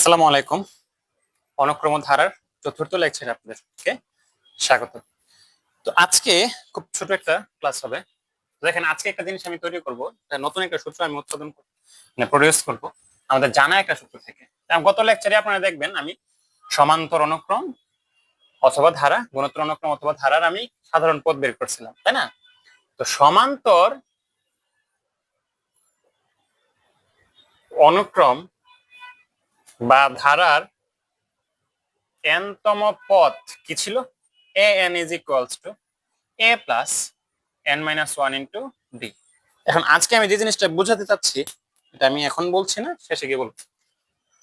আসসালামু আলাইকুম। অনুক্রম ধারার চতুর্থ লেকচারে আপনাদেরকে স্বাগত। তো আজকে খুব ছোট একটা ক্লাস হবে। দেখেন, আজকে একটা জিনিস আমি তৈরি করব নতুন একটা সূত্র আমি উৎপাদন মানে প্রডিউস করব। আমাদের জানা একটা সূত্র থেকে। গত লেকচারে আপনারা দেখবেন, আমি সমান্তর অনুক্রম অথবা ধারা, গুণোত্তর অনুক্রম অথবা ধারার আমি সাধারণ পদ বের করছিলাম, তাই না? তো সমান্তর অনুক্রম বা ধারার এনতম পথ কি ছিল? A N is equals to A plus N minus one into D এখন আজকে আমি যে জিনিসটা বোঝাতে চাচ্ছি, এটা আমি এখন বলছি না, শেষে গিয়ে বলব।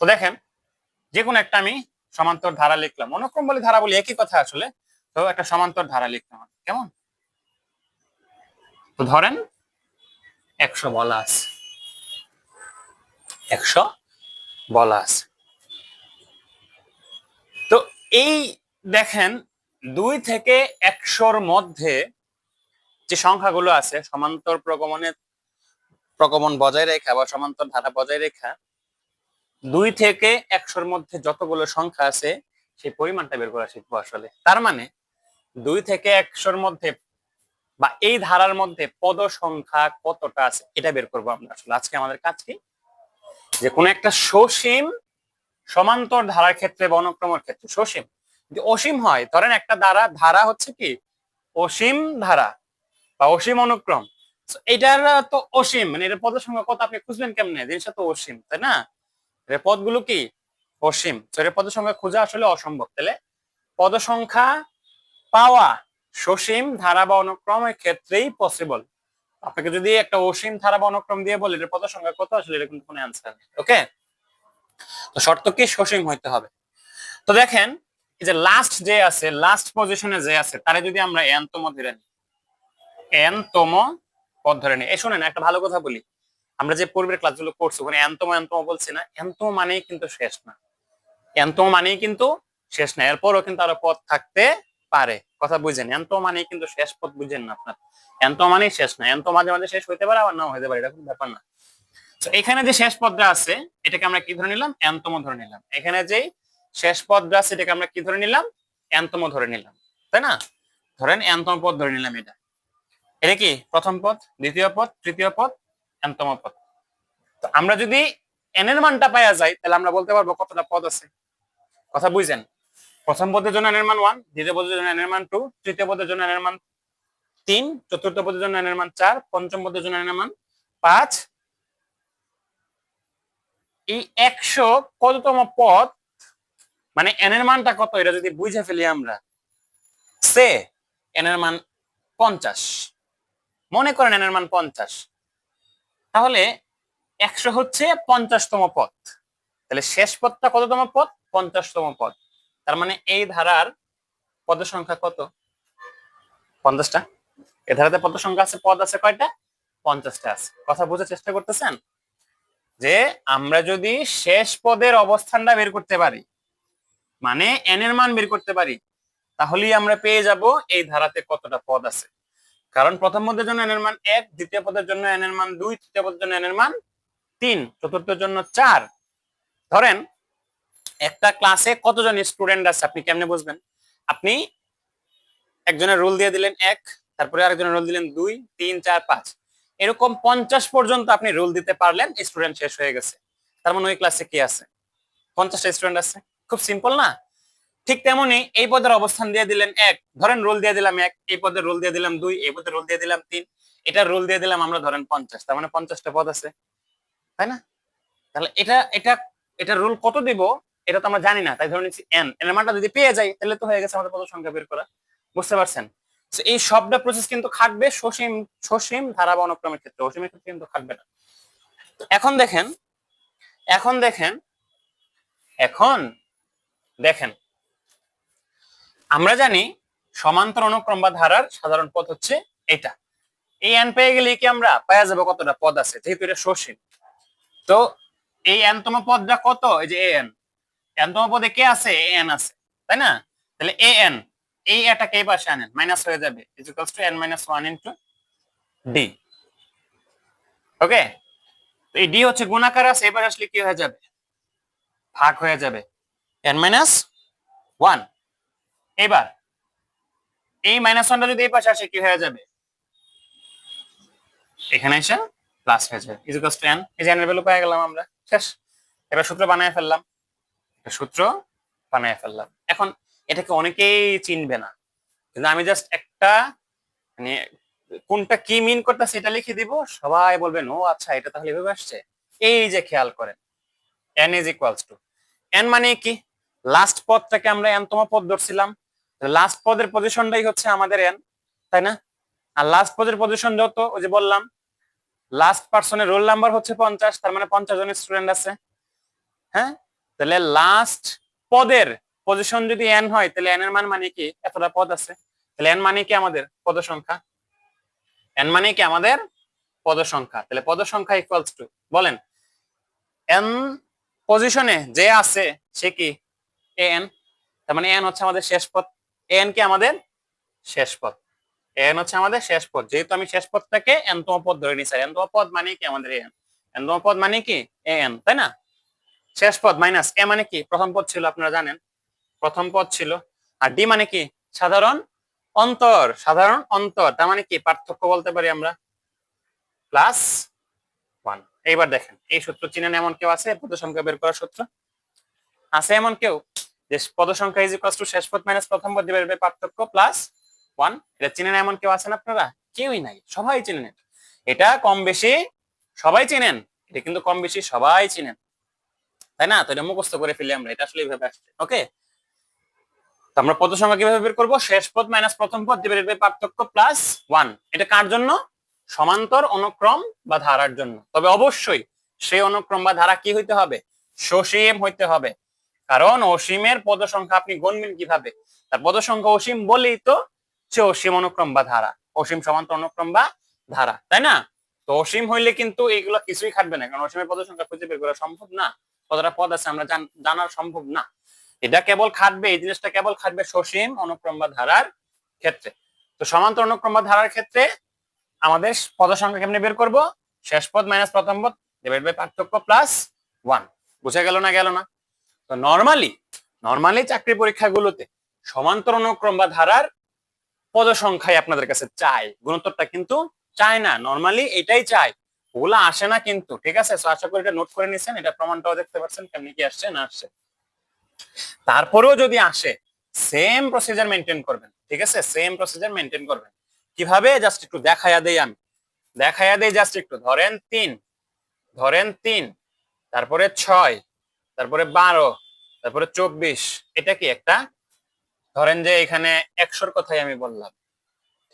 তো দেখেন, যে কোনো একটা আমি সমান্তর ধারা লিখলাম। অনুক্রম বলে ধারা বলি একই কথা আসলে, তো একটা সমান্তর ধারা লিখলাম। কেমন? তো ধরেন, একশো বলা আছে একশো বলা আছে এই দেখেন দুই থেকে একশোর মধ্যে যে সংখ্যাগুলো আছে, সমান্তর প্রগমনের প্রগমন বজায় রেখা বা সমান্তর ধারা বজায় রেখা, দুই থেকে একশোর মধ্যে যতগুলো সংখ্যা আছে, সেই পরিমাণটা বের করা শিখব আসলে। তার মানে দুই থেকে একশোর মধ্যে বা এই ধারার মধ্যে পদ সংখ্যা কতটা আছে, এটা বের করব আমরা আসলে। আজকে আমাদের কাজ কি? যে কোনো একটা সসীম সমান্তর ধারার ক্ষেত্রে বা অনুক্রমের ক্ষেত্রে সসীম যদি অসীম হয়, ধরেন একটা ধারা ধারা হচ্ছে কি? অসীম ধারা বা অসীম অনুক্রম। এটার তো অসীম মানে এর পদের সংখ্যা কত? আপনি খুঁজবেন কেমনে? জিনিসটা তো অসীম, তাই না? এর পদগুলো কি? অসীম। এর পদের সংখ্যা খোঁজা আসলে অসম্ভব। তাহলে পদ সংখ্যা পাওয়া সসীম ধারা বা অনুক্রমের ক্ষেত্রেই পসিবল আপনাকে যদি একটা অসীম ধারা বা অনুক্রম দিয়ে বলে এর পদ সংখ্যা কত? আসলে এটা কিন্তু কোনো অ্যান্সার নেই। ওকে তো শর্ত কি সসীম হইতে হবে। তো দেখেন, এই যে লাস্ট যে আছে লাস্ট পজিশনে যে আছে, তারে যদি আমরা এন তম ধরে নিই এন তম পদ ধরে নিই। এই শোনেন, একটা ভালো কথা বলি। আমরা যে পূর্বের ক্লাসগুলো করছি, ওখানে এনতম এনতম বলছি না এনতম মানেই কিন্তু শেষ না। এনতম মানেই কিন্তু শেষ না, এরপরও কিন্তু আরও পদ থাকতে পারে। কথা বুঝেন এন্ত মানেই কিন্তু শেষ পদ বুঝেন না আপনার। এন্ত মানেই শেষ না এন্ত মাঝে মাঝে শেষ হইতে পারে, আবার নাও হইতে পারে, এটা কোনো ব্যাপার না। তো এখানে যে শেষ পদটা আছে, এটাকে আমরা কি ধরে নিলাম? এনতম ধরে নিলাম। এখানে যে শেষ পদটা আছে, এটাকে আমরা কি ধরে নিলাম? এনতম ধরে নিলাম। তাই না? ধরেন এনতম পদ ধরে নিলাম এটা। এটা কি? প্রথম পদ, দ্বিতীয় পদ, তৃতীয় পদ এনতম পদ। তো আমরা যদি এন এর মানটা পাওয়া যায় তাহলে আমরা বলতে পারব কতটা পদ আছে। কথা বুঝছেন? প্রথম পদের জন্য এন এর মান ওয়ান দ্বিতীয় পদের জন্য এন এর মান টু তৃতীয় পদের জন্য এন এর মান তিন, চতুর্থ পদের জন্য এন এর মান চার, পঞ্চম পদের জন্য এন এর মান পাঁচ এই একশো কততম পদ? মানে এন এর মানটা কত? এটা যদি বুঝে ফেলি আমরা। সে এন এর মান পঞ্চাশ। মনে করেন এন এর মান পঞ্চাশ। তাহলে একশো হচ্ছে পঞ্চাশতম পদ। তাহলে শেষ পদটা কততম পদ? পঞ্চাশতম পদ। তার মানে এই ধারার পদ সংখ্যা কত? পঞ্চাশটা। এ ধারাতে পদ সংখ্যা আছে, পদ আছে কয়টা? পঞ্চাশটা আছে। কথা বোঝার চেষ্টা করতেছেন? যে আমরা যদি শেষ পদের অবস্থানটা বের করতে পারি মানে এন এর মান বের করতে পারি, তাহলেই আমরা পেয়ে যাব এই ধারাতে কতটা পদ আছে। কারণ প্রথম পদের জন্য এন এর মান এক, দ্বিতীয় পদের জন্য এন এর মান দুই, তৃতীয় পদের জন্য এন এর মান তিন চতুর্থের জন্য চার। ধরেন, একটা ক্লাসে কতজন স্টুডেন্ট আছে, আপনি কেমনে বুঝবেন? আপনি একজনের রোল দিয়ে দিলেন এক, তারপরে আরেকজনের রোল দিলেন দুই, তিন, চার, পাঁচ। এরকম পঞ্চাশ পর্যন্ত আপনি রোল দিতে পারলেন স্টুডেন্ট শেষ হয়ে গেছে। তার মানে ওই ক্লাসে কি আছে? পঞ্চাশটা স্টুডেন্ট আছে। খুব সিম্পল না? ঠিক তেমনি এই পদের অবস্থান দিয়ে দিলেন এক, ধরেন রোল দিয়ে দিলাম এক, এই পদের রোল দিয়ে দিলাম দুই, এই পদের রোল দিয়ে দিলাম তিন, এটা রোল দিয়ে দিলাম আমরা ধরেন পঞ্চাশ, তার মানে পঞ্চাশটা পদ আছে। তাই না? তাহলে এটা এটা এটা রোল কত দিব? এটা তো আমরা জানি না, তাই ধরে নিচ্ছি এন এর মানটা যদি পেয়ে যাই, তাহলে তো হয়ে গেছে আমাদের পদ সংখ্যা বের করা। বুঝতে পারছেন? এই সবটা প্রসেস কিন্তু খাটবে সসীম সসীম ধারা বা অনুক্রমের ক্ষেত্রে। অসীমের ক্ষেত্রে কিন্তু খাটবে না। এখন দেখেন এখন দেখেন এখন দেখেন, আমরা জানি সমান্তর অনুক্রম বা ধারার সাধারণ পথ হচ্ছে এটা। এই এন পেয়ে গেলে কি আমরা পাওয়া যাবে কতটা? পদ আছে, যেহেতু এটা সসীম। তো এই এনতম পদটা কত? এই যে এ এন এনতম পদে কে আছে? এ এন আছে। তাই না? তাহলে এ এন এই এটাকে এই পাশে আনেন মাইনাস হয়ে যাবে। Equals to N minus one into D okay এই ডি হচ্ছে গুণাকার আছে, এবার আসলে কি হয়ে যাবে? ভাগ হয়ে যাবে। এন মাইনাস ওয়ান এবার এই মাইনাস ওয়ানটা যদি এই পাশে আসে, কি হয়ে যাবে? এখানে এসে প্লাস হয়ে যাবে। ইজিকাস টু এন এই যে ভ্যালু পেয়ে গেলাম আমরা। শেষ। এবার সূত্র বানিয়ে ফেললাম। সূত্র বানিয়ে ফেললাম। এখন এটাকে অনেকেই চিনবে না। কিন্তু আমি জাস্ট একটা মানে কোনটা কি মিন করতেছে এটা লিখে দিব। সবাই বলবেন ও আচ্ছা এটা তাহলে এভাবে আসছে। এই যে খেয়াল করেন N is equals to N মানে কি? লাস্ট পদটাকে আমরা এনতম পদ ধরছিলাম। লাস্ট পদের পজিশনটাই হচ্ছে আমাদের এন তাই না? আর লাস্ট পদের পজিশন যত, ওই যে বললাম লাস্ট পার্সনের রোল নাম্বার হচ্ছে পঞ্চাশ, তার মানে পঞ্চাশ জন স্টুডেন্ট আছে। হ্যাঁ? তাহলে লাস্ট পদের পজিশন যদি এন হয়, তাহলে এন এর মান মানে কি? এতটা পদ আছে। তাহলে এন মানে কি আমাদের? পদ সংখ্যা। এন মানে কি আমাদের? পদ সংখ্যা। তাহলে পদ সংখ্যা ইকুয়ালস টু বলেন। এন পজিশনে যে আছে, সে কি? এ এন তার মানে এন হচ্ছে আমাদের শেষ পদ। এন কি আমাদের? শেষ পদ। এন হচ্ছে আমাদের শেষ পদ। যেহেতু আমি শেষ পদটাকে এনতম পদ ধরে নিছি এনতম পদ মানে কি আমাদের এন এন এনতম পদ মানে কি? এ এন তাই না? শেষ পদ মাইনাস এ মানে কি? প্রথম পদ ছিল, আপনারা জানেন। প্রথম পদ ছিল। আর ডি মানে কি? সাধারণ অন্তর সাধারণ অন্তর। তার মানে কি? পার্থক্য বলতে পারি আমরা। Plus one. এইবার দেখেন, এই সূত্র চিনেন এমন কেউ আছে? পদ সংখ্যা বের করার সূত্র। আছে এমন কেউ? যে পদ সংখ্যা ইজ ইকুয়াল টু শেষ পদ মাইনাস প্রথম পদ দিবে পার্থক্য প্লাস ওয়ান এটা চিনেন এমন কেউ আছেন আপনারা? কেউই নাই। সবাই চিনেন এটা। এটা কম বেশি সবাই চিনেন। এটা কিন্তু কম বেশি সবাই চিনেন। তাই না? তো এটা মুখস্থ করে ফেলি আমরা। এটা আসলে এইভাবে আসছে। ওকে তো আমরা পদ সংখ্যা কীভাবে বের করব? শেষ পদ মাইনাস প্রথম পদ দিবে দিবে পার্থক্য প্লাস ওয়ান এটা কার জন্য? সমান্তর অনুক্রম বা ধারার জন্য। তবে অবশ্যই সেই অনুক্রম বা ধারা কি হইতে হবে? সসীম হইতে হবে। কারণ অসীমের পদ সংখ্যা আপনি গণবেন কীভাবে? তার পদ সংখ্যা অসীম বলেই তো সে অসীম অনুক্রম বা ধারা। অসীম সমান্তর অনুক্রম বা ধারা, তাই না? তো অসীম হইলে কিন্তু এইগুলো কিছুই খাটবে না, কারণ অসীমের পদ সংখ্যা খুঁজে বের করা সম্ভব না। কতটা পদ আছে আমরা জান- জানা সম্ভব না। এটা কেবল খাটবে, এই জিনিসটা কেবল খাটবে সসীম অনুক্রম বা ধারার ক্ষেত্রে। তো সমান্তর অনুক্রম বা ধারার ক্ষেত্রে আমাদের পদ সংখ্যা কেমনে বের করব? শেষ পদ মাইনাস প্রথম পদ ডিভাইড বাই পার্থক্য প্লাস ওয়ান বুঝা গেল না গেল না? তো নর্মালি নর্মালি চাকরি পরীক্ষাগুলোতে সমান্তর অনুক্রম বা ধারার পদ সংখ্যাই আপনাদের কাছে চাই। গুণোত্তরটা কিন্তু চায় না। নর্মালি এটাই চাই ওগুলা আসে না কিন্তু, ঠিক আছে? আশা করি এটা নোট করে নিছেন। এটা প্রমাণটাও দেখতে পাচ্ছেন কেমনি কি আসছে না আসছে। তারপরেও যদি আসে সেম প্রসিজার মেনটেন করবেন, ঠিক আছে? সেম প্রসিজার মেনটেন করবেন। কীভাবে? জাস্ট একটু দেখাইয়া দেই আমি। দেখাইয়া দেই জাস্ট একটু। ধরেন তিন ধরেন তিন, তারপরে ছয়, তারপরে বারো, তারপরে চব্বিশ। এটা কি একটা? ধরেন যে এখানে একশোর কথাই আমি বললাম।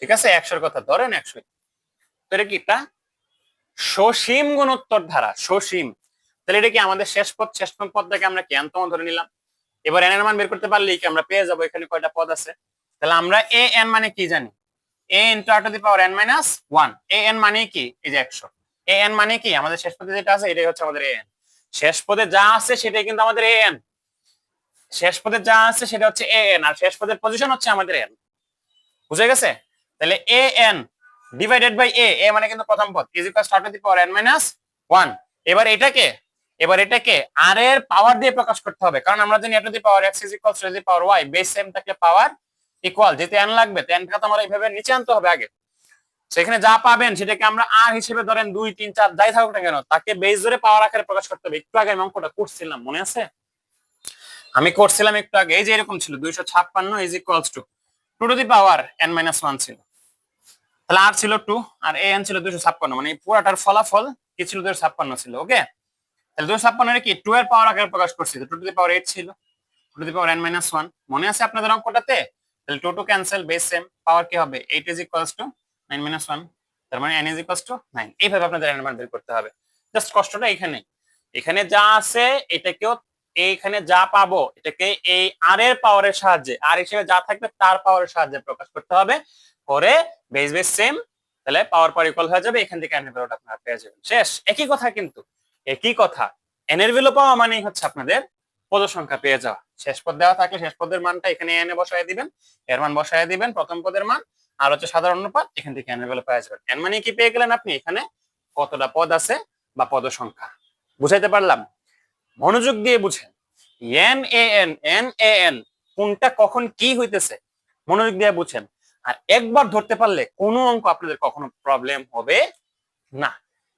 ঠিক আছে? একশোর কথা। ধরেন একশো। তো এটা কি একটা? সসীম গুণোত্তর ধারা, সসীম। তাহলে এটা কি আমাদের শেষ পদ? শেষ পদটাকে আমরা কি এনতম ধরে নিলাম? এবার এন এর মান বের করতে পারলেই কি আমরা পেয়ে যাব? এখানে কয়টা পদ আছে? তাহলে আমরা এ এন মানে কি জানি? A into R to the power N minus one A N মানে কি? এই যে একশো। এ এন মানে কি? আমাদের শেষ পদে যেটা আছে, এটাই হচ্ছে আমাদের এ এন শেষ পদে যা আছে, সেটাই কিন্তু আমাদের এ এন শেষ পদে যা আছে, সেটা হচ্ছে এ এন আর শেষ পদের পজিশন হচ্ছে আমাদের এন বুঝে গেছে? তাহলে A N divided by A A মানে কিন্তু প্রথম পদ। Is equal to the power N minus one এবার এটাকে এবার এটাকে আর এর পাওয়ার দিয়ে প্রকাশ করতে হবে। কারণ আমরা জানি to the power X is equal to power Y base same থাকলে পাওয়ার ইকুয়াল যেতে এন লাগবে এনটা তো আমরা এইভাবে নিচে আনতে হবে আগে। সেখানে যা পাবেন সেটাকে আমরা আর হিসেবে ধরেন দুই, তিন, চার, যাই থাকুক না কেন, তাকে বেস ধরে পাওয়ার আকারে প্রকাশ করতে হবে। একটু আগে আমি অঙ্কটা করছিলাম, মনে আছে? আমি করছিলাম একটু আগে, এই যে এরকম ছিল, দুইশো ছাপ্পান্ন is equals to two to the power N minus one ছিল। তাহলে আর ছিল টু আর এ এন ছিল দুইশো ছাপ্পান্ন মানে পুরাটার ফলাফল কি ছিল দুইশো ছাপ্পান্ন ছিল ওকে তাহলে দুইশো ছাপ্পান্ন কি টু এর পাওয়ার আকারে প্রকাশ করছি? Two to the power eight ছিল। Two to the power N minus one মনে আছে আপনাদের অঙ্কটাতে? তাহলে two two cancel base same power কি হবে? Eight is two nine minus one তার মানে এন ইজ টু নাইন এইভাবে আপনাদের এন মান বের করতে হবে। জাস্ট কষ্টটা এখানে। এখানে যা আছে, এটাকেও এইখানে যা পাবো, এটাকে এই আর এর পাওয়ারের সাহায্যে আর হিসেবে যা থাকবে তার পাওয়ারের সাহায্যে প্রকাশ করতে হবে। করে বেস বেস সেম তাহলে পাওয়ার পাওয়ার ইকুয়াল হয়ে যাবে। এখান থেকে এন আপনারা পেয়ে যাবেন। শেষ। একই কথা কিন্তু। একই কথা। এন এর ভ্যালু পাওয়া মানেই হচ্ছে আপনাদের পদ সংখ্যা পেয়ে যাওয়া। শেষ পদ দেওয়া থাকলে শেষ পদের মানটা এখানে এন এ বসায় দিবেন। এর মান বসায় দিবেন প্রথম পদের মান, আর হচ্ছে সাধারণ অনুপাত, এখান থেকে এন এর ভ্যালু পেয়ে যাবেন এন মানে কি পেয়ে গেলেন আপনি? এখানে কতটা পদ আছে বা পদ সংখ্যা বুঝাইতে পারলাম? মনোযোগ দিয়ে বুঝেন। N A N N A N কোনটা কখন কি হইতেছে? মনোযোগ দিয়ে বুঝেন। আর একবার ধরতে পারলে কোনো অঙ্ক আপনাদের কখনো প্রবলেম হবে না।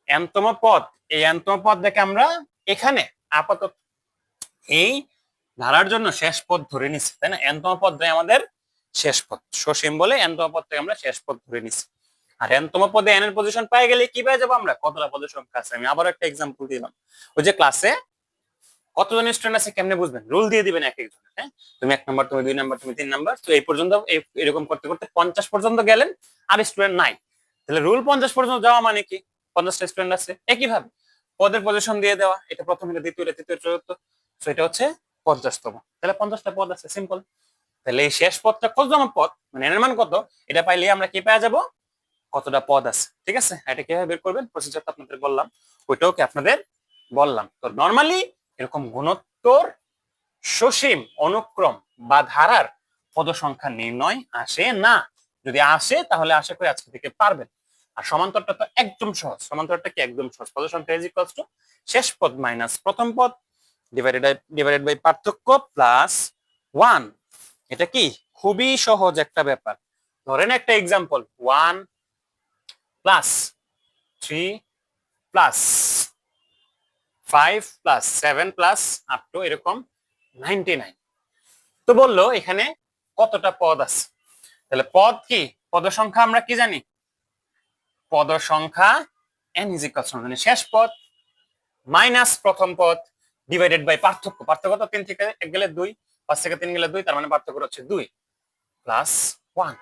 এনতম পদ এই এনতম পদ দেখে আমরা এখানে আপাতত এই ধারার জন্য শেষ পদ ধরে নিচ্ছি, তাই না? এনতম পদটাই আমাদের শেষ পদ সসীম বলে এনতম পদটাকে আমরা শেষ পদ ধরে নিচ্ছি। আর এনতম পদে এন এর পজিশন পাই গেলে কি পেয়ে যাব আমরা? কতটা পদের সংখ্যা আছে? আমি আবার একটা এক্সাম্পল দিলাম। ওই যে ক্লাসে কতজন স্টুডেন্ট আছে কেমনে বুঝবেন? রুল দিয়ে দিবেন এক একজন হ্যাঁ? তুমি এক নাম্বার তুমি দুই নাম্বার তুমি তিন নাম্বার তো এই পর্যন্ত এরকম করতে করতে পঞ্চাশ পর্যন্ত গেলেন, আর স্টুডেন্ট নাই। তাহলে রুল পঞ্চাশ পর্যন্ত যাওয়া মানে কি? পঞ্চাশটা স্টুডেন্ট আছে, একইভাবে পদের পজিশন দিয়ে দেওয়া, এটা প্রথম, এটা দ্বিতীয় তৃতীয়, চতুর্থ তো এটা হচ্ছে পঞ্চাশতম। তাহলে পঞ্চাশটা পদ আছে সিম্পল তাহলে এই শেষ পদটা কততম পদ? মানে এর মান কত? এটা পাইলে আমরা কি পেয়ে যাব? কতটা পদ আছে, ঠিক আছে? এটা কীভাবে বের করবেন? প্রসিজারটা আপনাদের বললাম, ওইটাও কি আপনাদের বললাম। তো নর্মালি এরকম গুণোত্তর, সসীম, অনুক্রম বা ধারার পদ সংখ্যা নির্ণয় আসে না। যদি আসে, তাহলে আশা করি আজকে থেকে পারবেন। আর সমান্তরটা তো একদম সহজ। সমান্তরটা কি একদম সহজ? পদ সংখ্যা ইজ ইকুয়ালস টু শেষ পদ মাইনাস প্রথম পদ ডিভাইডেড ডিভাইডেড বাই পার্থক্য প্লাস ওয়ান এটা কি? খুবই সহজ একটা ব্যাপার। ধরেন একটা example one plus three plus five plus seven plus up to এরকম নাইনটি নাইন তো বলল এখানে কতটা পদ আছে? তাহলে পদ কি? পদ সংখ্যা আমরা কি জানি? পদ সংখ্যা এন ইজ মানে শেষ পদ মাইনাস প্রথম পদ ডিভাইডেড বাই পার্থক্য। পার্থক্য তো তিন থেকে এক গেলে দুই, পাঁচ থেকে তিন গেলে দুই, তার মানে পার্থক্য হচ্ছে দুই plus one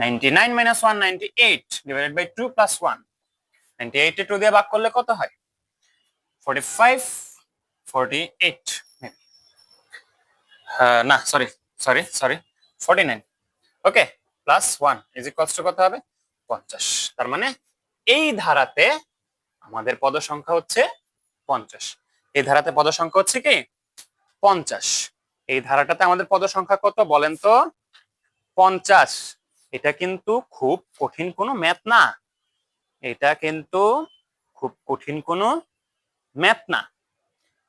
ninety nine minus one ninety eight divided by two plus one ninety এইটে টু দিয়ে ভাগ করলে কত হয়? ফোর্টি ফাইভ ফোর্টি এইট না sorry sorry sorry forty nine okay plus one is equals to কত হবে? পঞ্চাশ। তার মানে এই ধারাতে আমাদের পদ সংখ্যা হচ্ছে পঞ্চাশ। এই ধারাতে পদ সংখ্যা হচ্ছে কি? পঞ্চাশ। এই ধারাটাতে আমাদের পদ সংখ্যা কত বলেন তো? পঞ্চাশ। এটা কিন্তু খুব কঠিন কোনো ম্যাথ না। এটা কিন্তু খুব কঠিন কোনো ম্যাথ না।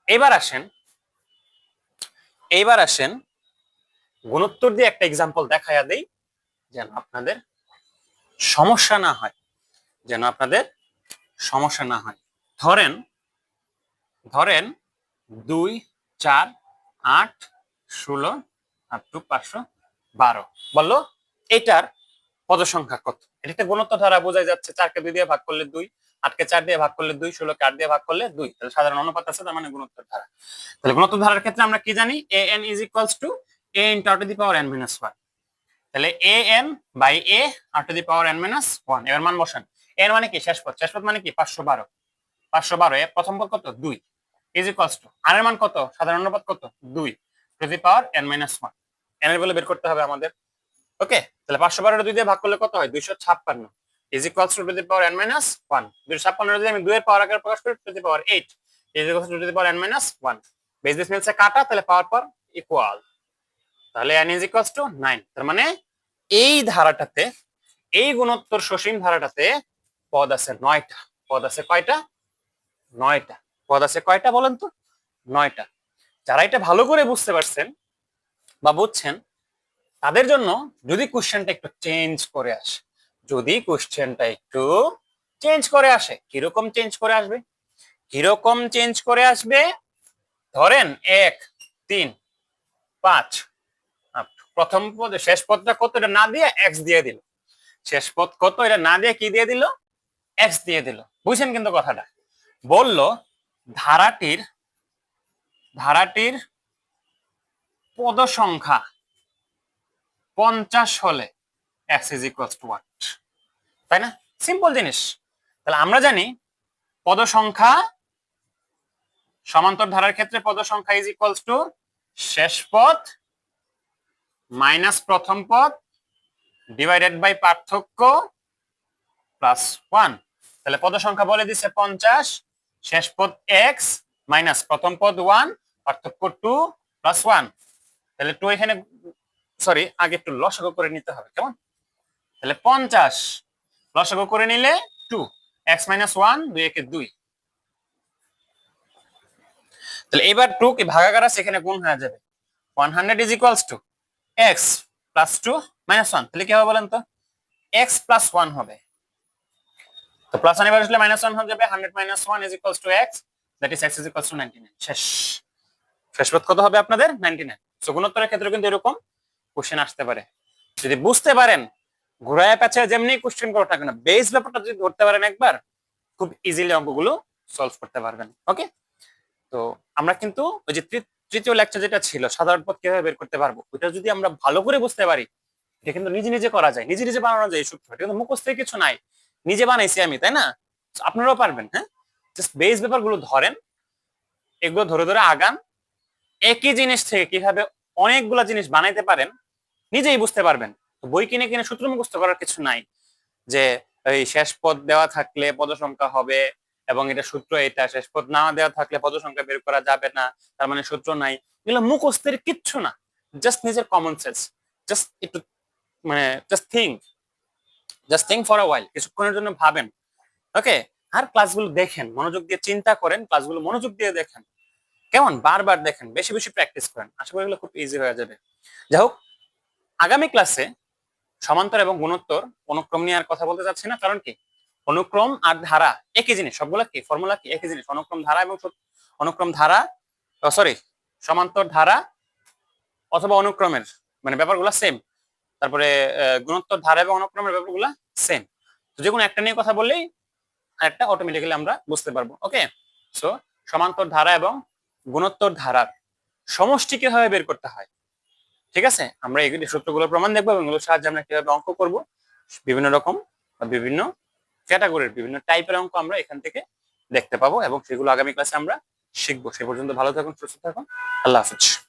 এবার আসেন এইবার আসেন, গুণোত্তর দিয়ে একটা এক্সাম্পল দেখাইয়া দেই, যেন আপনাদের সমস্যা না হয়, যেন আপনাদের সমস্যা না হয়। ধরেন ধরেন দুই, চার, আট, ষোলো আপ টু পাঁচশো বারো। বলল, এটার পদ সংখ্যা কত? এটা একটা গুণোত্তর ধারা বোঝাই যাচ্ছে, চারকে দুই দিয়ে ভাগ করলে দুই, আটকে চার দিয়ে ভাগ করলে দুই ষোলো আট দিয়ে ভাগ করলে দুই। তাহলে সাধারণ অনুপাত আছে, তার মানে গুণোত্তর ধারা তাহলে গুণোত্তর ধারার ক্ষেত্রে আমরা কি জানি? A N is equals to A into R to the power N minus one তাহলে A N by A R to the power N minus one এবার মান বসান। এন মানে কি? শেষ পথ শেষ পথ মানে কি? পাঁচশো বারো। পাঁচশো বারো এ প্রথম পদ কত? দুই। ইজ ইকুয়ালস টু আর এর মান কত? সাধারণ অনুপাত কত? দুই। Two the power N minus one N এর বলে বের করতে হবে আমাদের। ওকে? তাহলে পাঁচশো বারো দুই দিয়ে ভাগ করলে কত হয়? দুইশো ছাপ্পান্ন। Is equals to two the power N minus one দুইশো ছাপ্পান্ন যদি আমি দুইয়ের পাওয়ার আকারে প্রকাশ করি two the power eight is equals to two the power N minus one base this মিলছে কাটা, তাহলে পাওয়ার পর ইকুয়াল তাহলে N is equals to nine তার মানে এই ধারাটাতে, এই গুণোত্তর সসীম ধারাটাতে পদ আছে নয়টা। পদ আছে কয়টা? নয়টা। পদ আছে কয়টা বলেন তো? নয়টা। যারা এটা ভালো করে বুঝতে পারছেন বা বুঝছেন, তাদের জন্য যদি কোশ্চেনটা একটু চেঞ্জ করে আসে, যদি কোশ্চেনটা একটু চেঞ্জ করে আসে, কীরকম চেঞ্জ করে আসবে? কীরকম চেঞ্জ করে আসবে? ধরেন এক, তিন, পাঁচ প্রথম পদে, শেষ পদটা কত? এটা না দিয়ে এক্স দিয়ে দিল। শেষ পদ কত? এটা না দিয়ে কি দিয়ে দিল? এক্স দিয়ে দিল। বুঝছেন কিন্তু কথাটা? বলল, ধারাটির ধারাটির পদ সংখ্যা পঞ্চাশ হলে X is equal to what তাই না? সিম্পল জিনিস। তাহলে আমরা জানি পদ সংখ্যা সমান্তর ধারার ক্ষেত্রে পদ সংখ্যা ইজ ইকুয়ালস টু শেষ পদ মাইনাস প্রথম পদ ডিভাইডেড বাই পার্থক্য প্লাস ওয়ান তাহলে পদ সংখ্যা বলে দিচ্ছে পঞ্চাশ, শেষ পদ এক্স মাইনাস প্রথম পদ ওয়ান পার্থক্য টু প্লাস ওয়ান তাহলে টু এখানে সরি আগে একটু লসাগু করে নিতে হবে, কেমন? তাহলে পঞ্চাশ, লসাগু করে নিলে টু এক্স মাইনাস ওয়ান দুই একে দুই। তাহলে এবার টু কি ভাগাকার আছে, এখানে গুণ হয়ে যাবে। One hundred is equals to X plus two minus one তাহলে কি হবে বলেন তো? এক্স প্লাস ওয়ান হবে। তো প্লাস ওয়ান এবার আসলে মাইনাস ওয়ান হয়ে যাবে hundred minus one is equals to X that is X is equals to ninety nine শেষ। শেষ পথ কত হবে আপনাদের? নাইনটি নাইন সো গুণোত্তরের ক্ষেত্রে কিন্তু এরকম কোশ্চেন আসতে পারে। যদি বুঝতে পারেন ঘোরায় পেছে যেমনি কোশ্চেন করো না কেন বেস ব্যাপারটা যদি ধরতে পারেন একবার, খুব ইজিলি অঙ্কগুলো সলভ করতে পারবেন। ওকে তো আমরা কিন্তু ওই যে তৃতীয় লেকচার যেটা ছিল, সাধারণ পথ কীভাবে বের করতে পারব ওটা যদি আমরা ভালো করে বুঝতে পারি, এটা কিন্তু নিজে নিজে করা যায়। নিজে নিজে বানানো যায় এই সূত্র এটা কিন্তু মুখস্থ কিছু নাই। নিজে বানাইছি আমি, তাই না? আপনারাও পারবেন হ্যাঁ? জাস্ট বেস ব্যাপারগুলো ধরেন, এগুলো ধরে ধরে আগান, একই জিনিস থেকে কীভাবে অনেকগুলা জিনিস বানাইতে পারেন, নিজেই বুঝতে পারবেন। বই কিনে কিনে সূত্র মুখস্থ করার কিছু নাই যে, এই শেষ পদ দেওয়া থাকলে পদ সংখ্যা হবে এবং এটা সূত্র এটা শেষ পদ না দেওয়া থাকলে পদ সংখ্যা বের করা যাবে না, তার মানে সূত্র নাই। এগুলো মুখস্থের কিচ্ছু না। জাস্ট নিজের কমন সেন্স জাস্ট একটু মানে just think just think for a while কিছুক্ষণের জন্য ভাবেন। ওকে আর ক্লাসগুলো দেখেন। মনোযোগ দিয়ে চিন্তা করেন। ক্লাসগুলো মনোযোগ দিয়ে দেখেন। কেমন? বারবার দেখেন। বেশি বেশি প্র্যাকটিস করেন। আশা করি এগুলো খুব ইজি হয়ে যাবে। যাই হোক, আগামী ক্লাসে সমান্তর এবং গুণোত্তর অনুক্রম নিয়ে আর কথা বলতে চাচ্ছি না। কারণ কি? অনুক্রম আর ধারা একই জিনিস, সবগুলা কি? ফর্মুলা কি? একই জিনিস, অনুক্রম, ধারা এবং অনুক্রম, ধারা সরি সমান্তর, ধারা অথবা অনুক্রমের মানে ব্যাপারগুলো সেম তারপরে গুণোত্তর, ধারা এবং অনুক্রমের ব্যাপারগুলো সেম তো যে কোনো একটা নিয়ে কথা বললেই আরেকটা অটোমেটিক্যালি আমরা বুঝতে পারব ওকে সো সমান্তর, ধারা এবং গুণোত্তর, ধারার সমষ্টি কীভাবে বের করতে হয়। ঠিক আছে? আমরা এগুলি সূত্রগুলো প্রমাণ দেখব এবং এগুলোর সাহায্যে আমরা কীভাবে অঙ্ক করব, বিভিন্ন রকম বা বিভিন্ন ক্যাটাগরির বিভিন্ন টাইপের অঙ্ক আমরা এখান থেকে দেখতে পাবো এবং সেগুলো আগামী ক্লাসে আমরা শিখব। সে পর্যন্ত ভালো থাকুন, সুস্থ থাকুন। আল্লাহ হাফিজ।